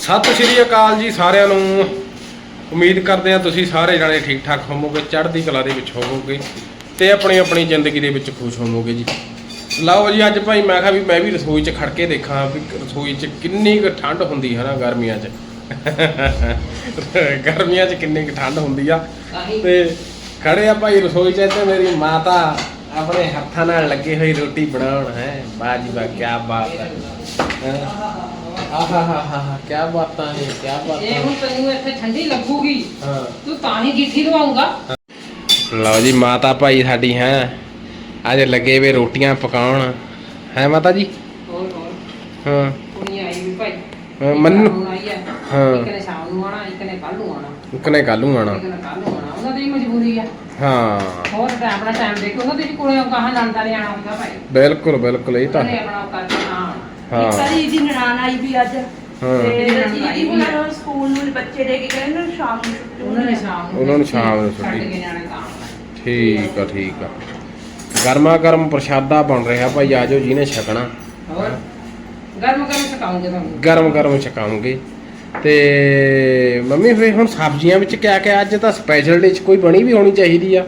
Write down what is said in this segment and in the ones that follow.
ਸਤਿ ਸ਼੍ਰੀ ਅਕਾਲ ਜੀ ਸਾਰਿਆਂ ਨੂੰ। ਉਮੀਦ ਕਰਦੇ ਆ ਤੁਸੀਂ ਸਾਰੇ ਜਣੇ ਠੀਕ ਠਾਕ ਹੋਵੋਗੇ ਚੜ੍ਹਦੀ ਕਲਾ ਦੇ ਵਿੱਚ ਹੋਵੋਗੇ ਤੇ ਆਪਣੀ ਆਪਣੀ ਜ਼ਿੰਦਗੀ ਦੇ ਵਿੱਚ ਖੁਸ਼ ਹੋਵੋਗੇ ਜੀ। ਲਓ ਜੀ ਅੱਜ ਭਾਈ ਮੈਂ ਕਿਹਾ ਵੀ ਮੈਂ ਵੀ ਰਸੋਈ 'ਚ ਖੜ ਕੇ ਦੇਖਾਂ ਵੀ ਰਸੋਈ 'ਚ ਕਿੰਨੀ ਕੁ ਠੰਡ ਹੁੰਦੀ ਹੈ ਨਾ ਗਰਮੀਆਂ 'ਚ। ਗਰਮੀਆਂ 'ਚ ਕਿੰਨੀ ਕੁ ਠੰਡ ਹੁੰਦੀ ਆ। ਤੇ ਖੜੇ ਆ ਭਾਈ ਰਸੋਈ 'ਚ ਤੇ ਮੇਰੀ ਮਾਤਾ ਆਪਣੇ ਹੱਥਾਂ ਨਾਲ ਲੱਗੇ ਹੋਈ ਰੋਟੀ ਬਣਾਉਣ। ਹੈ ਬਾਜੀ ਬਾ ਕੀ ਬਾਤ ਹੈ। ਹੈਂ? ਆਹਾ ਹਾ ਹਾ ਹਾ ਕੀ ਬਾਤਾਂ। ਹੈ ਕੀ ਇਹ ਬਾਤਾਂ ਹੁਣ ਤੈਨੂੰ ਇੱਥੇ ਠੰਡੀ ਲੱਗੂਗੀ। ਹਾਂ। ਤੂੰ ਤਾਂ ਹੀ ਗਿੱਠੀ ਲਵਾਉਂਗਾ ਲਓ ਜੀ ਮਾਤਾ ਭਾਈ ਸਾਡੀ ਹੈ ਅੱਜ ਲੱਗੇ ਵੇ ਰੋਟੀਆਂ ਪਕਾਉਣ। ਹੈ ਮਾਤਾ ਜੀ? ਹੋਰ ਹੋਰ। ਹਾਂ। ਕੁੜੀ ਆਈ ਵੀ ਭਾਈ। ਹਾਂ, ਮੰਨੂ ਹੁਣ ਆਈ ਹੈ ਹਾਂ। ਇੱਕ ਨੇ ਸ਼ਾਮ ਨੂੰ ਆਣਾ ਇੱਕ ਨੇ ਕੱਲ ਨੂੰ ਆਣਾ ਕਨੇ ਕੱਲ ਨੂੰ ਆਣਾ ਇੱਕ ਨੇ ਕੱਲ ਨੂੰ ਆਣਾ ਉਹਨਾਂ ਦੀ ਮਜਬੂਰੀ ਆ। ਹਾਂ। ਹੋਰ ਤਾਂ ਆਪਣਾ ਟਾਈਮ ਦੇ ਕੇ ਉਹਨਾਂ ਦੇ ਵੀ ਕੋਲੇ ਕਹਾਂ ਲੰਦਾ ਨੇ ਆਣਾ ਹੁੰਦਾ ਭਾਈ। ਬਿਲਕੁਲ ਬਿਲਕੁਲ ਇਹ ਤਾਂ ਉਹਨੇ ਆਪਣਾ ਉਹ ਕਰਕੇ ਨਾ। ਹਾਂ ਸਾਰੀ ਦੀ ਨਨਾਣ ਆਈ ਵੀ ਅੱਜ। ਹਾਂ। ਤੇ ਹਾਂ। ਜੀ ਹੁਣ ਸਕੂਲ ਨੂੰ ਬੱਚੇ ਦੇ ਕੇ ਗਏ ਨਾ ਸ਼ਾਮ ਨੂੰ ਛੁੱਟੀ ਉਹਨਾਂ ਨੇ ਹੋਣੀ ਆ। ਸ਼ਾਮ ਨੂੰ ਉਹਨਾਂ ਨੂੰ ਸ਼ਾਮ ਨੂੰ ਛੱਡ ਛੁੱਟੀ। ਕੇ ਜਾਣਾ ਤਾਂ ਆਉਣਾ। ਠੀਕ ਆ ਠੀਕ ਆ। ਗਰਮਾ ਗਰਮ ਪ੍ਰਸ਼ਾਦਾ ਬਣ ਰਿਹਾ ਭਾਈ ਆਜੋ ਜਿਹਨੇ ਛਕਣਾ। ਹੋਰ? ਗਰਮ ਗਰਮ ਸਕਾਉਂਗੇ ਤੁਹਾਨੂੰ ਗਰਮ ਗਰਮ ਛਕਾਉਂਗੇ। ਤੇ ਮੰਮੀ ਫੇ ਹੁਣ ਸਬਜ਼ੀਆਂ ਵਿੱਚ ਕਿਆ ਕਿਆ? ਅੱਜ ਤਾਂ ਸਪੈਸ਼ਲ ਡਿਸ਼ ਕੋਈ ਬਣੀ ਵੀ ਹੋਣੀ ਚਾਹੀਦੀ ਆ।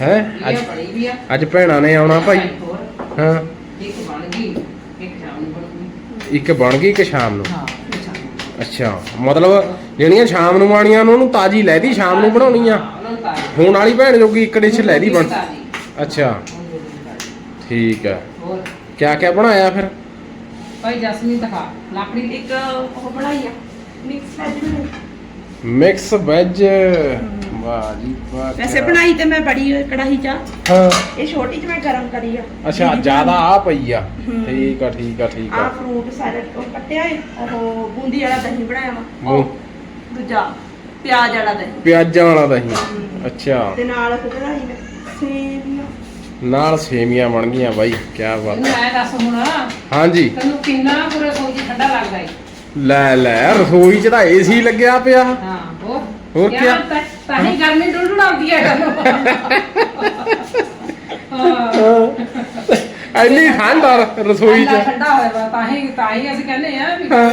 ਹੈ ਅੱਜ ਇਹ ਬੜੀ ਵੀ ਆ। ਅੱਜ ਭੈਣਾਂ ਨੇ ਆਉਣਾ ਭਾਈ। ਹੋਰ? ਹਾਂ ਇੱਕ ਬਣ ਗਈ ਇੱਕ ਸ਼ਾਮ ਨੂੰ ਬਣੂਗੀ ਇੱਕ ਬਣ ਗਈ ਕਿ ਸ਼ਾਮ ਨੂੰ? ਹਾਂ ਇੱਕ ਸ਼ਾਮ ਨੂੰ। ਅੱਛਾ ਮਤਲਬ ਜਿਹੜੀਆਂ ਸ਼ਾਮ ਨੂੰ ਆਣੀਆਂ ਉਹਨਾਂ ਨੂੰ ਤਾਜੀ ਲੈਦੀ ਸ਼ਾਮ ਨੂੰ ਬਣਾਉਣੀ ਆ ਉਹਨਾਂ ਨੂੰ ਤਾਜ਼ੀ। ਹੁਣ ਵਾਲੀ ਭੈਣ ਜੋਗੀ ਇੱਕ ਡਿਸ਼ ਲੈਦੀ ਬਣ ਤਾਜ਼ੀ। ਅੱਛਾ। ਹੁਣ ਜੋਗੀ ਤਾਜ਼ੀ। ਠੀਕ ਆ ਹੋਰ? ਕਿਆ ਕਿਆ ਬਣਾਇਆ ਫਿਰ? ਭਾਈ ਜਸਮੀਨ ਦਿਖਾ। ਲਾਕੜੀ ਦੀ ਇੱਕ ਉਹ ਬਣਾਈ ਆ। Mix veg mix veg. ਵਾਹ ਜੀ ਵਾਹ ਵੈਸੇ ਕਿਆ- ਬਣਾਈ ਤੇ ਮੈਂ ਬੜੀ ਕੜਾਹੀ ਚ ਆ। ਹਾਂ। ਇਹ ਛੋਟੀ ਚ ਮੈਂ ਗਰਮ ਕਰੀ ਆ। ਅੱਛਾ ਜ਼ਿਆਦਾ ਆ ਪਈ ਆ। ਹਮ। ਠੀਕ ਆ ਠੀਕ ਆ ਠੀਕ ਆ। ਆ ਫਰੂਟ ਸਾਰੇ ਉਹ ਕੱਟਿਆ ਏ ਉਹ ਬੂੰਦੀ ਵਾਲਾ ਦਹੀਂ ਬਣਾਇਆ ਵਾ। ਉਹ। ਦੂਜਾ ਪਿਆਜ਼ ਵਾਲਾ ਦਹੀਂ। ਪਿਆਜ਼ਾਂ ਵਾਲਾ ਦਹੀਂ। ਹਮ। ਅੱਛਾ। ਤੇ ਨਾਲ ਫਿਰ ਬਣਾਈ ਮੈਂ ਸੇਵੀਆਂ। ਨਾਲ ਸੇਮੀਆਂ ਬਣ ਗਈਆਂ ਬਾਈ ਕੀ ਬਾਤ। ਐ ਦੱਸ ਹੁਣ। ਹਾਂਜੀ। ਤੈਨੂੰ ਕਿੰਨਾ ਪੂਰਾ ਸੋਜੀ ਠੰਡਾ ਲੱਗਦਾ ਏ? ਲੈ ਲੈ ਰਸੋਈ 'ਚ ਤਾਂ ਏਸੀ ਲੱਗਿਆ ਪਿਆ। ਹਾਂ ਹੋਰ ਹੋਰ ਕਿਆ? ਤਾਂ- ਤਾਂ ਹੀ ਗਰਮੀ ਡੁੱਡ ਆਉਂਦੀ ਹੈ। ਹਾਂ। ਇੰਨੀ ਠੰਡ ਆ ਰਸੋਈ ਠੰਡਾ 'ਚ। ਠੰਡਾ ਹੋਇਆ ਵਾ ਤਾਂ ਹੀ ਤਾਂ ਹੀ ਅਸੀਂ ਕਹਿੰਦੇ ਆ ਵੀ ਹਾਂ।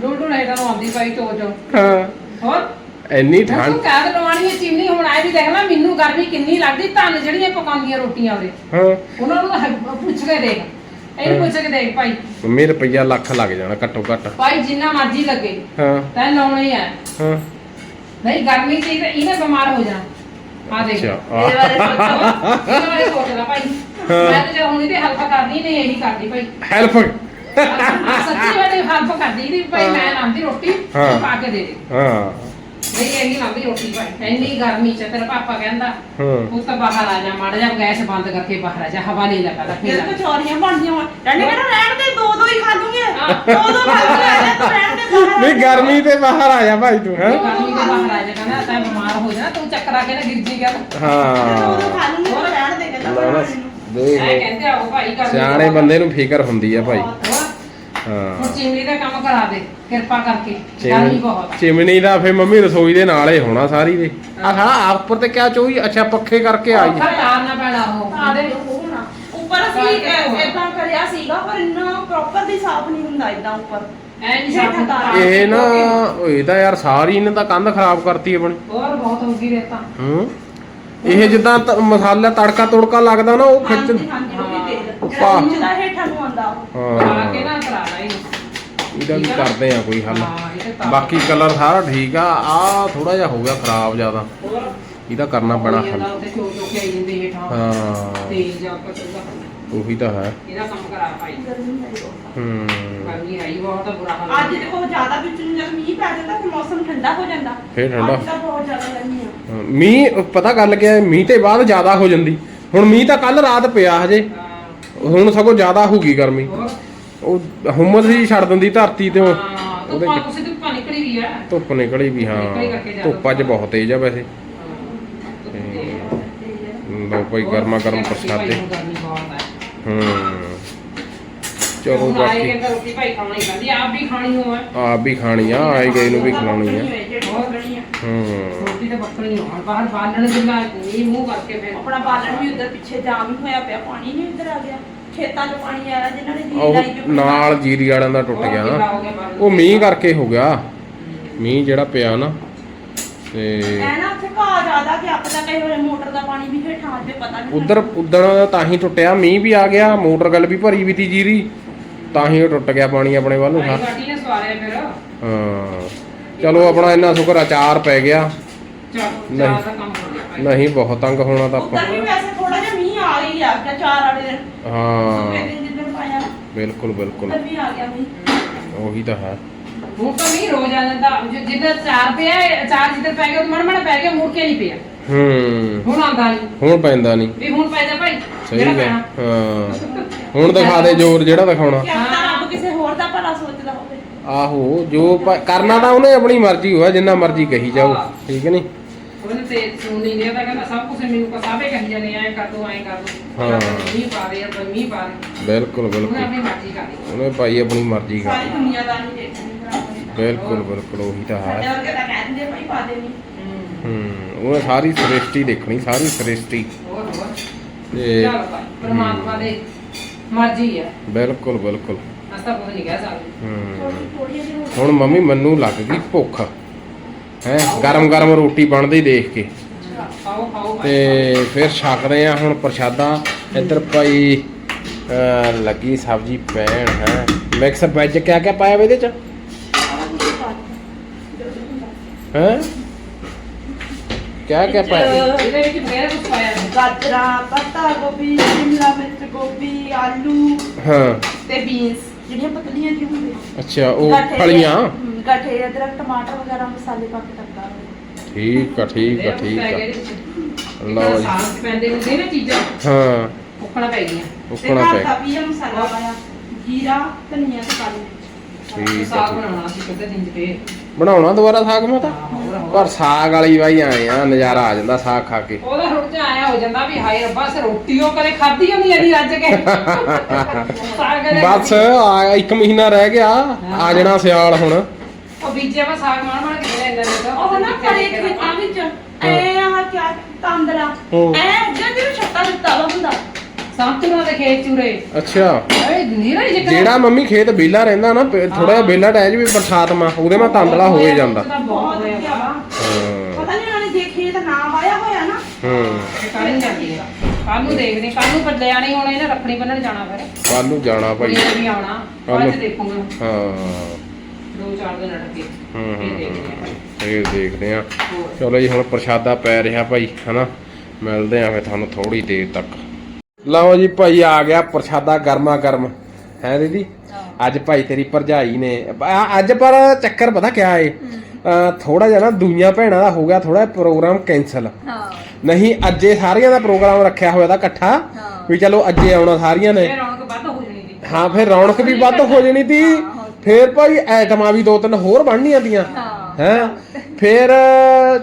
ਡੁੱਡ ਡੁੱਡ ਇਹਨਾਂ ਨੂੰ ਆਉਂਦੀ ਪਈ ਤੋ ਜੋ ਹਾਂ। ਹੋਰ? ਹੁਣ ਠੰਡ। ਤੂੰ ਕਹਿ ਲਵਾਣੀ ਹੈ ਚੀਨੀ ਹੁਣ ਆਏ ਵੀ ਦੇਖ ਲੈ ਮੈਨੂੰ ਗਰਮੀ ਕਿੰਨੀ ਲੱਗਦੀ ਧੰਨ ਜਿਹੜੀਆਂ ਪਕਾਉਂਦੀਆਂ ਰੋਟੀਆਂ ਉਹਦੇ ਹਾਂ। ਉਹਨਾਂ ਨੂੰ ਤਾਂ ਪੁੱਛ ਕੇ ਦੇਖ। ਇਹਨੂੰ ਪੁੱਛ ਕੇ ਦੇਖ ਭਾਈ। ਮੰਮੀ ਰੁਪਈਆ ਲੱਖ ਲੱਗ ਜਾਣਾ ਘੱਟੋ ਘੱਟ। ਭਾਈ ਜਿੰਨਾ ਮਰਜ਼ੀ ਲੱਗੇ। ਹਾਂ। ਤੈਂ ਲਾਉਣਾ ਹੀ ਹੈ ਹਾਂ। ਨਹੀਂ ਗਰਮੀ ਚ ਇਹਨੇ- ਇਹਨੇ ਬਿਮਾਰ ਹੋ ਜਾਣਾ ਆ ਦੇਖ ਅੱਛਾ ਇਹਦੇ ਬਾਰੇ ਸੋਚੋ ਬਾਰੇ ਸੋਚਦਾ ਭਾਈ। ਮੈਂ ਤਾਂ ਜੇ ਹੁਣ ਇਹਦੀ ਹੈਲਪ ਕਰਦੀ ਨਹੀਂ ਇਹੀ ਕਰਦੀ ਭਾਈ ਹੈਲਪ ਸੱਚੀ ਮੈਂ ਹੈਲਪ ਕਰਦੀ ਨਹੀਂ ਭਾਈ ਮੈਂ ਲਾਉਂਦੀ ਰੋਟੀ ਹਾਂ। ਪਾ ਕੇ ਦੇ ਦੇ ਹਾਂ ਨਹੀਂ ਰੋਟੀ ਇੰਨੀ ਗਰਮੀ ਚ ਤੇਰਾ ਪਾਪਾ ਕਹਿੰਦਾ ਹਾਂ। ਉਹ ਤਾਂ ਬਾਹਰ ਆ ਜਾ ਮਾੜਾ ਜਾ ਗੈਸ ਬੰਦ ਕਰਕੇ ਬਾਹਰ ਆ ਜਾ ਹਵਾ ਨਹੀਂ ਲੱਗਦਾ ਮੇਰੇ ਫਿਰ ਤੋਂ ਬਣਦੀਆਂ ਕਹਿੰਦਾ ਰਹਿਣ ਦੇ ਦੋ ਦੋ ਹੀ ਖਾ ਲੂੰਗੇ ਹਾਂ। ਦੋ ਦੋ ਖਾ ਲੂੰਗੇ ਤੂੰ ਰਹਿਣ ਦੇ ਬਾਹਰ ਨਹੀਂ ਗਰਮੀ ਤੇ ਬਾਹਰ ਆ ਜਾ ਭਾਈ ਤੂੰ ਹੈ? ਗਰਮੀ ਦੇ ਬਾਹਰ ਆ ਜਾ ਕਹਿੰਦਾ ਤਾਂ ਬਿਮਾਰ ਹੋ ਜਾਣਾ ਤੂੰ ਚੱਕਰ ਆ ਕੇ ਨਾ ਗਿਰ ਜੀ ਗਿਆ ਦੋ ਦੋ ਹਾਂ ਖਾ ਲੂੰਗੇ ਤੂੰ ਰਹਿਣ ਦੇ ਕਹਿੰਦਾ। ਦੇਖ ਐ ਲਓ। ਕਹਿੰਦੇ ਆ ਉਹ ਭਾਈ ਗਰਮੀ ਸਿਆਣੇ। ਬੰਦੇ ਨੂੰ ਫਿਕਰ ਹੁੰਦੀ ਆ ਭਾਈ। ਹੋਰ ਹਾਂ। ਹੁਣ ਚੀਮੀ ਦਾ ਕੰਮ ਕਰਾ ਦੇ ਕਿਰਪਾ ਕਰਕੇ ਗਰਮੀ ਚਿਮਨੀ ਬਹੁਤ ਆ। ਚਿਮਨੀ ਦਾ ਫੇ ਮੰਮੀ ਰਸੋਈ ਦੇ ਨਾਲ ਹੀ ਹੋਣਾ ਸਾਰੀ ਦੇ। ਆ ਸਾਲਾ ਆਪ ਉੱਪਰ ਤੇ ਕਿਆ ਚੋਈ ਅੱਛਾ ਪੱਖੇ ਕਰਕੇ ਆਈ। ਔਖਾ ਤਾਰਨਾ ਪੈਣਾ ਉਹ। ਆ ਦੇ ਉਹ ਹੋਣਾ। ਉੱਪਰ ਅਸੀਂ ਇਦਾਂ ਕਰਿਆ ਸੀਗਾ ਪਰ ਇੰਨਾ ਪ੍ਰੋਪਰ ਦੀ ਸਾਫ਼ ਨਹੀਂ ਹੁੰਦਾ ਇਦਾਂ ਉੱਪਰ। ਐ ਨਹੀਂ ਸਾਡਾ ਤਾਰ ਇਹ ਨਾ ਇਹ ਤਾਂ ਯਾਰ ਸਾਰੀ ਇਹਨੇ ਤਾਂ ਕੰਧ ਖਰਾਬ ਕਰਤੀ ਆਪਣੀ। ਹੋਰ ਬਹੁਤ ਹੋ ਗਈ ਰੇਤਾ। ਹੂੰ। ਇਹ ਜਿੱਦਾਂ ਤ- ਮਸਾਲਾ ਤੜਕਾ ਤੋੜਕਾ ਲੱਗਦਾ ਨਾ ਉਹ ਖਿੱਚ ਪਾ- ਜਿਹੜਾ ਹੇਠਾਂ ਨੂੰ ਆਉਂਦਾ। ਉਹ ਆ ਕੇ ਹਾਂ ਨਾ ਇਹਦਾ ਵੀ ਕਰਦੇ ਆ ਕੋਈ ਹੱਲ। ਹਾਂ ਇਹ ਤੇ ਤਾਰ ਬਾਕੀ ਕਲਰ ਸਾਰਾ ਠੀਕ ਆ। ਆ ਥੋੜਾ ਜਿਹਾ ਹੋ ਗਿਆ ਖਰਾਬ ਜ਼ਿਆਦਾ। ਹੋਰ? ਇਹਦਾ ਕਰਨਾ ਪੈਣਾ ਹੱਲ। ਉੱਤੇ ਚੋ ਚੋ ਕੇ ਆਈ ਜਾਂਦੇ ਹੇਠਾਂ। ਹਾਂ। ਤੇ ਜਾ ਕੇ ਚੰਗਾ ਉਹੀ ਤਾਂ ਹੈ। ਇਹਦਾ ਕੰਮ ਕਰਾ ਭਾਈ। ਗਰਮੀ ਹੈ ਬਹੁਤ। ਹੂੰ ਗਰਮੀ ਆਈ ਬਹੁਤ ਬੁਰਾ ਹਾਲ ਅੱਜ ਦੇਖੋ ਜ਼ਿਆਦਾ ਵਿੱਚ ਨੂੰ ਜਦ ਮੀਂਹ ਪੈ ਜਾਂਦਾ ਫਿਰ ਮੌਸਮ ਠੰਡਾ ਹੋ ਜਾਂਦਾ। ਫੇਰ ਠੰਡਾ। ਅੱਜ ਤਾਂ ਬਹੁਤ ਜ਼ਿਆਦਾ ਗਰਮੀ ਆ। ਹਾਂ, ਮੀਂਹ ਪਤਾ ਗੱਲ ਕੀ ਹੈ ਮੀਂਹ ਤੇ ਬਾਅਦ ਜ਼ਿਆਦਾ ਹੋ ਜਾਂਦੀ। ਹੁਣ ਮੀਂਹ ਤਾਂ ਕੱਲ ਰਾਤ ਪਿਆ ਹਜੇ। ਹਾਂ, ਹੁਣ ਸਗੋਂ ਜ਼ਿਆਦਾ ਹੋ ਗਈ ਗਰਮੀ। ਹੋਰ? ਉਹ ਹੁਮਸ ਹੀ ਛੱਡ ਦਿੰਦੀ ਧਰਤੀ ਤੇ ਉਹ। ਹਾਂ ਉਹਦੇ ਤੂੰ ਪਾਸ ਤੇ ਪਾਣੀ ਨਿਕਲੀ ਵੀ ਆ। ਧੁੱਪ ਨਿਕਲੀ ਵੀ ਹਾਂ। ਨਿਕਲੀ ਕਰਕੇ ਜ਼ਿਆਦਾ ਧੁੱਪ ਅੱਜ ਬਹੁਤ ਤੇਜ਼ ਆ ਵੈਸੇ। ਲੋ ਭਾਈ ਗਰਮਾ ਗਰਮ ਪ੍ਰਸ਼ਾਦੇ। ਗਰਮੀ ਹੈ। ਚਲੋ ਬਾਕੀ ਕਹਿੰਦਾ ਰੋਟੀ ਭਾਈ ਖਾਣੀ ਪੈਂਦੀ ਆਪ ਵੀ ਖਾਣੀ ਹੋਵੇ ਆਪ ਵੀ ਖਾਣੀ ਆ ਆਏ ਗਏ ਨੂੰ ਵੀ ਖਿਲਾਉਣੀ ਆ। ਜਿਹੜੀ ਬਗਣੀ ਆ। ਹੂੰ। ਰੋਟੀ ਤਾਂ ਬੱਕਣੀ ਹੋਣ ਬਾਹਰ ਬਾਲਣ ਜਿੰਨਾ ਨਹੀਂ ਮੂੰਹ ਕਰਕੇ ਫਿਰ ਆਪਣਾ ਬਾਲਣ ਵੀ ਉਧਰ ਪਿੱਛੇ ਜਾਮ ਹੀ ਹੋਇਆ ਪਿਆ ਪਾਣੀ ਨਹੀਂ ਇੱਧਰ ਆ ਗਿਆ। ਖੇਤਾਂ 'ਚ ਪਾਣੀ ਜਿਨ੍ਹਾਂ ਨੇ ਜੀਰੀ ਉਹ ਲਾਈ ਨਾਲ ਜੀਰੀ ਵਾਲਿਆਂ ਦਾ ਟੁੱਟ ਗਿਆ ਨਾ। ਉਹ ਮੀਂਹ ਕਰਕੇ ਹੋ ਗਿਆ। ਮੀਂਹ ਜਿਹੜਾ ਪਿਆ ਨਾ ਤੇ ਐ ਨਾ ਉੱਥੇ ਘਾਹ ਜ਼ਿਆਦਾ ਕਿ ਆਪਦਾ ਕਈ ਵਾਰ ਮੋਟਰ ਦਾ ਪਾਣੀ ਵੀ ਹੇਠਾਂ ਆ ਜਾਵੇ ਪਤਾ ਨਹੀਂ ਉਧਰ ਉਦਣ ਤਾਂ ਹੀ ਟੁੱਟਿਆ ਮੀਂਹ ਵੀ ਆ ਗਿਆ ਮੋਟਰ ਗੱਲ ਵੀ ਭਰੀ ਵੀ ਤੀ ਜੀਰੀ ਤਾਂ ਹੀ ਉਹ ਟੁੱਟ ਗਿਆ ਪਾਣੀ ਆਪਣੇ ਵੱਲ ਨੂੰ ਹਾਂ। ਬਾਟੀ ਨੇ ਸਵਾਰਿਆ ਫਿਰ। ਹਾਂ ਚਲੋ ਆਪਣਾ ਇੰਨਾ ਸ਼ੁਕਰ ਅਚਾਰ ਪੈ ਗਿਆ। ਚੱਲ ਨਹੀਂ। ਚਾਹ ਦਾ ਕੰਮ ਹੋ ਗਿਆ ਭਾਈ। ਨਹੀਂ ਬਹੁਤ ਤੰਗ ਹੋਣਾ ਤਾਂ ਆਪਾਂ। ਉੱਧਰ ਵੀ ਵੈਸੇ ਥੋੜਾ ਜਿਹਾ ਮੀਂਹ ਆ ਹੀ ਗਿਆ ਜਾਂ ਚਾਰ ਵਾਲੇ ਦਿਨ। ਹਾਂ। ਦੂਏ ਦਿਨ ਜਿੱਦਣ ਪਾਇਆ ਨਾ, ਬਿਲਕੁਲ ਬਿਲਕੁਲ। ਉੱਧਰ ਵੀ ਆ ਗਿਆ ਮੀਂਹ। ਉਹੀ ਤਾਂ ਹੈ। ਹੁਣ ਤਾਂ ਨਹੀਂ ਰੋਜ਼ ਆ ਜਾਂਦਾ। ਜਿ- ਜਿੱਦਾਂ ਚਾਰ ਪਿਆ ਚਾਰ ਜਿੱਦਾਂ ਪੈ ਗਿਆ ਮਣ ਮਣ ਪੈ ਗਿਆ ਮੁੜ ਕੇ ਨਹੀਂ ਪਿਆ। ਹੂੰ। ਹੁਣ ਆਉਂਦਾ ਨਹੀਂ। ਹੁਣ ਪੈਂਦਾ ਨਹੀਂ। ਵੀ ਹੁਣ ਪੈ ਜਾ ਭਾਈ ਸਹੀ ਜਿਹੜਾ ਗੱਲ ਪੈਣਾ। ਹਾਂ। ਹੁਣ ਦਿਖਾ ਦੇ ਜ਼ੋਰ ਜਿਹੜਾ ਦਿਖਾਉਣਾ। ਕਿ ਆਪਦਾ ਰੱਬ ਕਿਸੇ ਹੋਰ ਦਾ ਭਲਾ ਸੋਚਦਾ ਹੋਵੇ। ਆਹੋ ਜੋ ਪ- ਕਰਨਾ ਤਾਂ ਉਹਨੇ ਆਪਣੀ ਮਰਜ਼ੀ ਹੋਇਆ ਜਿੰਨਾ ਮਰਜ਼ੀ ਕਹੀ ਜਾਓ ਠੀਕ ਨਹੀਂ ਉਹਨੇ ਤੇ ਸੁਣੀ ਨਹੀਂ ਤਾਂ ਕਹਿੰਦਾ ਸਭ ਕੁਝ ਮੈਨੂੰ ਕਸਾਬੇ ਕਹੀ ਜਾਂਦੇ ਐ ਕਰ ਦੋ ਐ ਕਰ ਦੋ। ਹਾਂ। ਮੀਂਹ ਪਾ ਦੇ ਜਾਂ ਮੀਂਹ ਪਾ ਦੇ ਬਿਲਕੁਲ ਉਹਨੇ ਬਿਲਕੁਲ। ਆਪਣੀ ਮਰਜ਼ੀ ਕਰ ਲਈ। ਉਹਨੇ ਭਾਈ ਆਪਣੀ ਮਰਜ਼ੀ ਸਾਰੀ ਕਰ ਦੁਨੀਆ ਦਾ ਨਹੀਂ ਦੇਖਣੀ। ਬਿਲਕੁਲ ਬਿਲਕੁਲ ਉਹੀ ਤਾਂ ਸਾਡੇ ਹੈ ਵਰਗੇ ਤਾਂ ਕਹਿ ਦਿੰਦੇ ਭਾਈ ਪਾ ਦੇ ਨਹੀਂ ਹੂੰ ਉਹਨੇ ਸਾਰੀ ਸ੍ਰਿਸ਼ਟੀ ਦੇਖਣੀ ਸਾਰੀ ਸ੍ਰਿਸ਼ਟੀ। ਹੋਰ ਹੋਰ। ਤੇ ਚੱਲ ਭਾਈ ਪਰਮਾਤਮਾ ਦੇ ਮਰਜ਼ੀ ਹੈ ਬਿਲਕੁਲ ਬਿਲਕੁਲ। ਅਸਤਾ ਕੁਝ ਨਹੀਂ ਕਹਿ ਸਕਦੇ। ਹੂੰ। ਥੋੜੀ ਥੋੜੀ ਜਿਹੀ ਹੁਣ ਮੰਮੀ ਮੈਨੂੰ ਲੱਗ ਗਈ ਭੁੱਖ। ਹੈ ਗਰਮ ਗਰਮ ਰੋਟੀ ਬਣਦੀ ਦੇਖ ਕੇ। ਤੇ ਫਿਰ ਛਕਦੇ ਆ ਹੁਣ ਪ੍ਰਸ਼ਾਦਾ। ਇੱਧਰ ਭਾਈ ਲੱਗੀ ਸਬਜ਼ੀ ਪੈਣ ਹੈ। ਮਿਕਸ ਵੈਜ ਕਿਆ ਕਿਆ ਪਾਇਆ ਵਾ ਇਹਦੇ ਚ? ਹੈ? ਕਿਆ ਕਿਆ ਪਾਇਆ? ਇਹਦੇ ਵਿੱਚ ਫੇਰ ਕੁਝ ਪਾਇਆ ਗਾਜਰਾਂ ਪੱਤਾ ਗੋਭੀ ਸ਼ਿਮਲਾ ਮਿਰਚ ਗੋਭੀ ਆਲੂ ਹਾਂ। ਤੇ ਬੀਨਸ ਜਿਹੜੀਆਂ ਪਤਲੀਆਂ ਜਿਹੀਆਂ ਹੁੰਦੀਆਂ। ਅੱਛਾ ਉਹ ਫਲੀਆਂ? ਗਾਠੇ ਅਦਰਕ ਟਮਾਟਰ ਵਗੈਰਾ ਮਸਾਲੇ ਪਾ ਕੇ। ਠੀਕ ਆ ਠੀਕ ਆ ਠੀਕ ਆ। ਲਓ ਜੀ। ਸਾਗ ਪੈਂਦੇ ਹੁੰਦੇ ਨਾ ਚੀਜ਼ਾਂ ਹਾਂ। ਉਖਣਾ ਪੈ ਗਈਆਂ। ਤੇ ਉਖਣਾ ਪੈ ਦਾ ਵੀ ਮਸਾਲਾ ਪਾਇਆ ਜੀਰਾ ਧਨੀਆ ਤੇ ਕਾਲੀ ਮਿਰਚ। ਠੀਕ ਆ। ਬਣਾਉਣਾ ਸੀ ਕਿਤੇ ਦਿਨ ਤੇ ਬਣਾਉਣਾ ਦੁਬਾਰਾ ਸਾਗ ਮੈਂ ਤਾਂ? ਪਰ ਸਾਗ ਵਾਲੀ ਬਾਈ ਆਏ ਆ ਨਜ਼ਾਰਾ ਆ ਜਾਂਦਾ ਸਾਗ ਖਾ ਕੇ। ਉਹਦਾ ਰੁੱਟ ਚ ਆਇਆ ਹੋ ਜਾਂਦਾ ਵੀ ਹਾਏ ਰੱਬਾ ਸ ਰੋਟੀ ਉਹ ਕਦੇ ਖਾਧੀ ਹੋਣੀ ਅੜੀ ਰੱਜ ਕੇ। ਸਾਗ ਕਦੇ ਬਸ ਆ ਇੱਕ ਮਹੀਨਾ ਰਹਿ ਗਿਆ ਆ ਜਾਣਾ ਸਿਆਲ ਹੁਣ। ਉਹ ਬੀਜਿਆ ਵਾ ਸਾਗ ਮਾਣ ਮਾਣ ਕੇ ਇੰਨਾ ਨੇ ਤਾਂ ਉਹ ਨਾ ਪਰੇ ਖੇਤਾਂ ਵਿੱਚ। ਐ ਆਹ ਕਿਆ ਤਾਂਦਰਾ ਹੂੰ। ਐ ਅੱਗੇ ਵੀ ਛੱਟਾ ਦਿੱਤਾ ਵਾ ਹੁੰਦਾ। ਸੰਤੂਰਾਂ ਦੇ ਖੇਤ ਚੂਰੇ। ਅੱਛਾ। ਏ ਨੀਰਾ ਹੀ ਜਿਕਰ ਜਿਹੜਾ ਮੰਮੀ ਖੇਤ ਵਿਹਲਾ ਰਹਿੰਦਾ ਨਾ ਥੋੜਾ ਜਿਹਾ ਵਿਹਲਾ ਟਹਿ ਜਵੇ ਬਰਸਾਤ ਮਾ ਉਹਦੇ ਮਾ ਤਾਂਦਲਾ ਹੋ ਹੀ ਜਾਂਦਾ। ਬਹੁਤ ਵਧੀਆ ਵਾ। ਹਾਂ। ਪਤਾ ਨਹੀਂ ਉਹਨਾਂ ਨੇ ਜੇ ਖੇਤ ਨਾ ਵਾਇਆ ਹੋਇਆ ਨਾ। ਹੂੰ। ਕੱਲ ਨੂੰ ਜਾਂਦੀ ਹੈ ਕੱਲ ਨੂੰ ਦੇਖਦੇ ਕੱਲ ਨੂੰ ਪਰ ਲਿਆ ਨਹੀਂ ਹੋਣਾ ਇਹਨੇ ਰੱਖਣੀ ਬੰਨਣ ਜਾਣਾ ਫਿਰ। ਕੱਲ ਨੂੰ ਜਾਣਾ ਭਾਈ। ਇਹ ਵੀ ਆਉਣਾ। ਅੱਜ ਨੂੰ। ਦੇਖੂਗਾ। ਹਾਂ। ਦੋ ਚਾਰ ਦਿਨ ਹੂੰ ਹੂੰ ਦੇਖਦੇ ਹਾਂ ਫੇਰ ਦੇਖਦੇ ਆ। ਚਲੋ ਜੀ ਹੁਣ ਪ੍ਰਸ਼ਾਦਾ ਪੈ ਰਿਹਾ ਭਾਈ ਹਨਾ? ਮਿਲਦੇ ਆ ਫੇ ਤੁਹਾਨੂੰ ਥੋੜੀ ਦੇਰ ਤੱਕ। ਲਓ ਜੀ ਭਾਈ ਆ ਗਿਆ ਪ੍ਰਸ਼ਾਦਾ ਗਰਮਾ ਗਰਮ ਹੈ ਦੀਦੀ? ਅੱਜ ਭਾਈ ਤੇਰੀ ਭਰਜਾਈ ਨੇ ਅੱਜ ਪਰ ਚੱਕਰ ਪਤਾ ਕਿਆ ਏ? ਥੋੜਾ ਜਿਹਾ ਨਾ ਦੂਈਆਂ ਭੈਣਾਂ ਦਾ ਹੋ ਗਿਆ ਥੋੜਾ ਪ੍ਰੋਗਰਾਮ ਕੈਨਸਲ ਹਾਂ। ਨਹੀਂ ਅੱਜੇ ਸਾਰੀਆਂ ਦਾ ਪ੍ਰੋਗਰਾਮ ਰੱਖਿਆ ਹੋਇਆ ਦਾ ਇਕੱਠਾ। ਵੀ ਚਲੋ ਅੱਜੇ ਆਉਣਾ ਸਾਰੀਆਂ ਨੇ। ਫਿਰ ਰੌਣਕ ਵੱਧ ਹੋ ਜਣੀ ਦੀ ਹਾਂ ਫਿਰ ਰੌਣਕ ਵੀ ਵੱਧ ਹੋ ਜਣੀ ਤੀ ਫਿਰ ਭਾਈ ਐਟਮਾਂ ਵੀ ਦੋ ਤਿੰਨ ਹੋਰ ਬਣਨੀਆਂ ਤੀਆਂ। ਹੈ। ਫਿਰ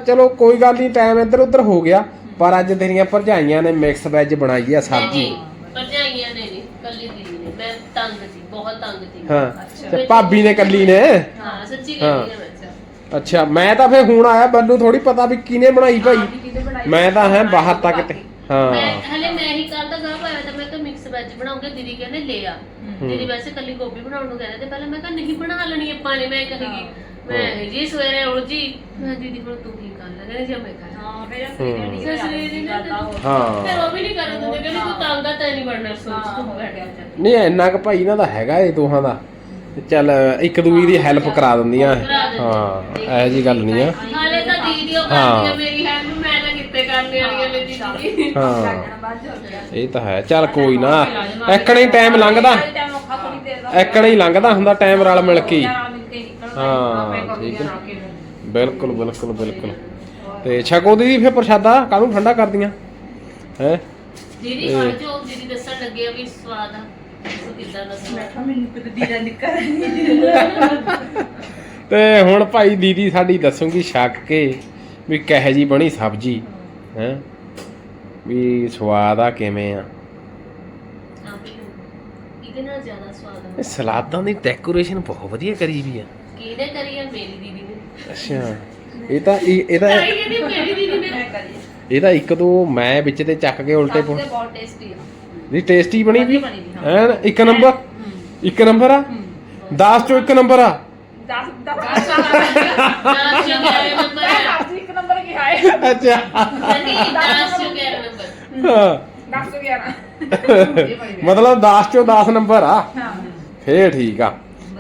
ਚਲੋ ਕੋਈ ਗੱਲ ਨਹੀਂ ਟਾਈਮ ਇੱਧਰ ਉੱਧਰ ਹੋ ਗਿਆ। ਪਰ ਅੱਜ ਤੇਰੀਆਂ ਭਰਜਾਈਆਂ ਨੇ ਮਿਕਸ ਵੈਜ ਬਣਾਈ ਆ ਸਬਜ਼ੀ। ਨਹੀਂ, ਭਰਜਾਈਆਂ ਨੇ ਨਹੀਂ ਕੱਲੀ ਦੀਦੀ ਨੇ। ਮੈਂ ਤੰਗ ਸੀ ਬਹੁਤ ਤੰਗ ਸੀ। ਹਾਂ। ਤੇ ਭਾਬੀ ਨੇ ਕੱਲੀ ਨੇ? ਹਾਂ ਸੱਚੀ ਹਾਂ। ਕਹਿੰਦੀ ਹਾਂ ਮੈਂ ਅੱਛਾ ਮੈਂ ਤਾਂ ਫਿਰ ਹੁਣ ਆਇਆ ਮੈਨੂੰ ਥੋੜੀ ਪਤਾ ਵੀ ਕਿਹਨੇ ਬਣਾਈ ਭਾਈ। ਮੈਂ ਤਾਂ ਹੈ ਬਾਹਰ ਤੱਕ ਤੇ ਹਾਂ। ਮੈਂ ਹਲੇ ਮੈਂ ਹੀ ਕੱਲ ਦਾ ਗਾਹ ਪਾਇਆ ਤਾਂ ਮੈਂ ਕਿਹਾ ਮਿਕਸ ਵੈਜ ਬਣਾਉਂਗੇ ਦੀਦੀ ਕਹਿੰਦੇ ਲੈ ਆ। ਦੀਦੀ ਵੈਸੇ ਕੱਲੀ ਗੋਭੀ ਬਣਾਉਣ ਨੂੰ ਕਹਿੰਦੇ ਤੇ ਪਹਿਲਾਂ ਮੈਂ ਕਿਹਾ ਨਹੀਂ ਬਣਾ ਲੈਣੀ ਆਪਾਂ ਨੇ ਮੈਂ ਕਹੇਗੀ ਮੈਂ ਜੀ ਸਵੇਰੇ ਉਲਝੀ ਮੈਂ ਦੀਦੀ ਹੁਣ ਤੂੰ ਹੀ ਕਰ ਲੈ ਕਹਿੰਦੇ ਜੀ ਮੈਂ ਕਰ ਹਾਂ ਮੇਰੇ ਹੂੰ। ਸਸਰੀ ਜੀ ਨੇ ਫਿਰ ਹਾਂ। ਉਹ ਵੀ ਨਹੀਂ ਕਰਨ ਦਿੰਦੇ ਕਹਿੰਦੇ ਤੂੰ ਤੰਗ ਆ ਤੈਨੂੰ ਨਹੀਂ ਬਣਨਾ ਸੋਚ ਤੂੰ ਬੈਠ ਜਾ। ਨਹੀਂ ਇੰਨਾ ਕੁ ਭਾਈ ਇਹਨਾਂ ਦਾ ਹੈਗਾ ਇਹ ਦੋਹਾਂ ਦਾ। ਤੇ ਚੱਲ ਇੱਕ ਦੂਜੀ ਦੀ ਹੈਲਪ ਕਰਾ ਦਿੰਦੀਆਂ। ਹਾਂ ਇਹੋ ਜੀ ਗੱਲ ਨਹੀਂ ਆ। ਹਾਲੇ ਤਾਂ ਦੀਦੀ ਉਹ ਕਰਦੀ ਆ ਮੇਰੀ ਹੈਲਪ ਮੈਂ ਦੀਦੀ। ਹਾਂ। ਇਹ ਤਾਂ ਹੈ। ਚੱਲ ਕੋਈ ਨਾ। ਐਕਣਾ ਹੀ ਟਾਈਮ ਲੰਘਦਾ। ਟਾਈਮ ਔਖਾ ਕੋਈ ਦੇਦਾ ਐਕਣਾ ਹੀ ਲੰਘਦਾ ਹੁੰਦਾ ਟਾਈਮ ਰਲ ਮਿਲ ਕੇ ਹੀ। ਠੀਕ ਬਿਲਕੁਲ ਬਿਲਕੁਲ ਬਿਲਕੁਲ। ਤੇ ਛਕੋ ਦੀ ਫਿਰ ਪ੍ਰਸ਼ਾਦਾ ਕਾਹਨੂੰ ਠੰਡਾ ਕਰਦੀਆਂ? ਹੈ? ਦੀਦੀ ਹੁਣ ਜੋ ਦੀਦੀ ਦੱਸਣ ਲੱਗੇ ਆ ਵੀ ਸਵਾਦ ਆ। ਸੋ ਕਿੱਦਾਂ ਦਾ ਸਵਾਦ ਬੈਠਾ ਮੈਨੂੰ ਕਿਤੇ ਦੀਦਾ ਨਿਕਲ ਨਹੀਂ ਤੇ ਹੁਣ ਭਾਈ ਦੀਦੀ ਸਾਡੀ ਦੱਸੂਗੀ ਛਕ ਕੇ ਵੀ ਕਿਹੋ ਜੀ ਬਣੀ ਸਬਜੀ। ਹੈ? ਵੀ ਸਵਾਦ ਆ ਕਿਵੇਂ ਆ? ਇਹ ਸਲਾਦਾਂ ਦੀ ਡੈਕੋਰੇਸ਼ਨ ਬਹੁਤ ਵਧੀਆ ਕਰੀ ਵੀ ਆ। ਕਿਹਨੇ ਕਰੀ ਆ? ਮੇਰੀ ਦੀਦੀ ਨੇ। ਅੱਛਾ। ਇਹ ਤਾਂ ਇਹ ਇਹਦਾ ਇਹਦਾ ਇੱਕ ਦੋ ਮੈਂ ਵਿੱਚ ਤੇ ਚੱਕ ਕੇ ਉਲਟੇ ਪੋ ਬਹੁਤ ਨਹੀਂ ਟੇਸਟੀ ਬਣੀ ਵੀ? ਐਨ ਇੱਕ ਨੰਬਰ? ਇੱਕ ਨੰਬਰ ਆ? 10 ਚੋਂ ਇੱਕ ਨੰਬਰ ਆ? 10 10 10 10 10 10 10 ਮਤਲਬ 10 ਚੋਂ 10 ਨੰਬਰ ਆ ਫੇਰ ਠੀਕ ਆ